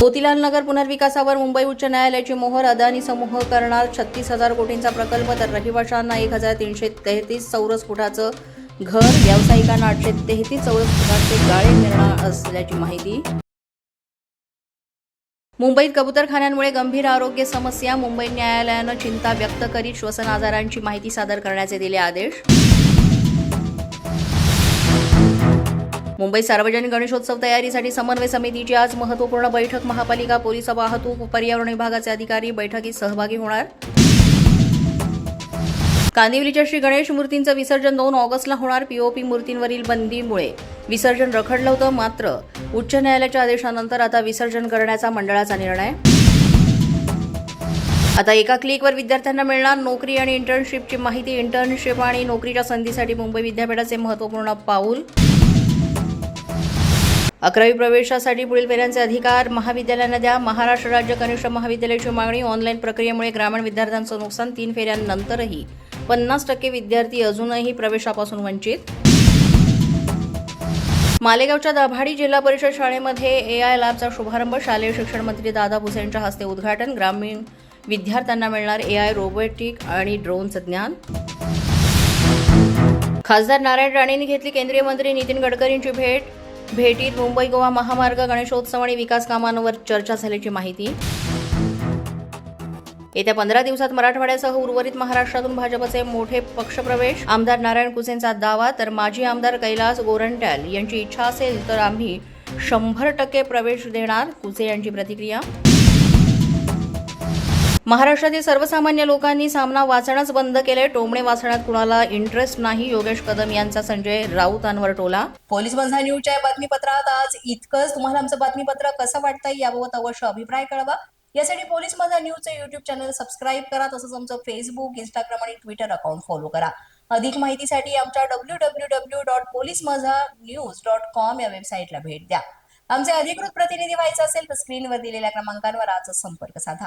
मोतीलाल नगर पुनर्विकासावर मुंबई उच्च न्यायालयाची मोहर अदानी समूह करणार छत्तीस हजार कोटींचा प्रकल्प तर रहिवाशांना एक हजार तीनशे तेहतीस चौरस फुटाचं घर व्यावसायिकांना आठशे तेहतीस चौरस फुटाचे गाळे मिळणार असल्याची माहिती. मुंबईत कबुतरखान्यांमुळे गंभीर आरोग्य समस्या मुंबई न्यायालयानं चिंता व्यक्त करीत श्वसन आजारांची माहिती सादर करण्याचे दिले आदेश. मुंबई सार्वजनिक गणेशोत्सव तयारीसाठी समन्वय समितीची आज महत्त्वपूर्ण बैठक. महापालिका पोलीस वाहतूक पर्यावरण विभागाचे अधिकारी बैठकीत सहभागी होणार. कांदिवलीच्या श्री गणेश मूर्तींचं विसर्जन दोन ऑगस्टला होणार. पीओपी मूर्तींवरील बंदीमुळे विसर्जन रखडलं होतं. मात्र उच्च न्यायालयाच्या आदेशानंतर आता विसर्जन करण्याचा मंडळाचा निर्णय. आता एका क्लिकवर विद्यार्थ्यांना मिळणार नोकरी आणि इंटर्नशिपची माहिती. इंटर्नशिप आणि नोकरीच्या संधीसाठी मुंबई विद्यापीठाचे महत्त्वपूर्ण पाऊल. अकरावी प्रवेशासाठी पुढील फेऱ्यांचे अधिकार महाविद्यालयांना द्या. महाराष्ट्र राज्य कनिष्ठ महाविद्यालयाची मागणी ऑनलाईन प्रक्रियेमुळे ग्रामीण विद्यार्थ्यांचं नुकसान तीन फेऱ्यांनंतरही. पन्नास टक्के विद्यार्थी अजूनही प्रवेशापासून वंचित. मालेगावच्या दाभाडी जिल्हा परिषद शाळेमध्ये ए आय लॅबचा शुभारंभ. शालेय शिक्षण मंत्री दादा भुसे यांच्या हस्ते उद्घाटन. ग्रामीण विद्यार्थ्यांना मिळणार ए आय रोबोटिक आणि ड्रोनचं ज्ञान. खासदार नारायण राणेंनी घेतली केंद्रीय मंत्री नितीन गडकरींची भेट. भेटीत मुंबई गोवा महामार्ग गणेशोत्सव आणि विकास कामांवर चर्चा झाल्याची माहिती. येत्या पंधरा दिवसात मराठवाड्यासह उर्वरित महाराष्ट्रातून भाजपचे मोठे पक्षप्रवेश. आमदार नारायण कुसेंचा दावा तर माजी आमदार कैलास गोरंट्याल यांची इच्छा असेल तर आम्ही शंभर टक्के प्रवेश देणार कुसे यांची प्रतिक्रिया? महाराष्ट्रातील सर्वसामान्य लोकांनी सामना वाचणंच बंद केलंय टोमणे वाचण्यात कुणाला इंटरेस्ट नाही? योगेश कदम यांचा संजय राऊतांवर टोला. पोलीस बंधा न्यूजच्या बातमीपत्रात आज इतकंच. तुम्हाला आमचं बातमीपत्र कसं वाटतंय याबाबत अवश्य अभिप्राय कळवा. यासाठी पोलीस माझा न्यूजचं युट्यूब चॅनल सबस्क्राईब करा तसंच आमचं फेसबुक इंस्टाग्राम आणि ट्विटर अकाउंट फॉलो करा. अधिक माहितीसाठी आमच्या W W W dot police Majha news dot com या वेबसाईटला भेट द्या. आमचे अधिकृत प्रतिनिधी व्हायचं असेल तर स्क्रीनवर दिलेल्या क्रमांकांवर आजच संपर्क साधा.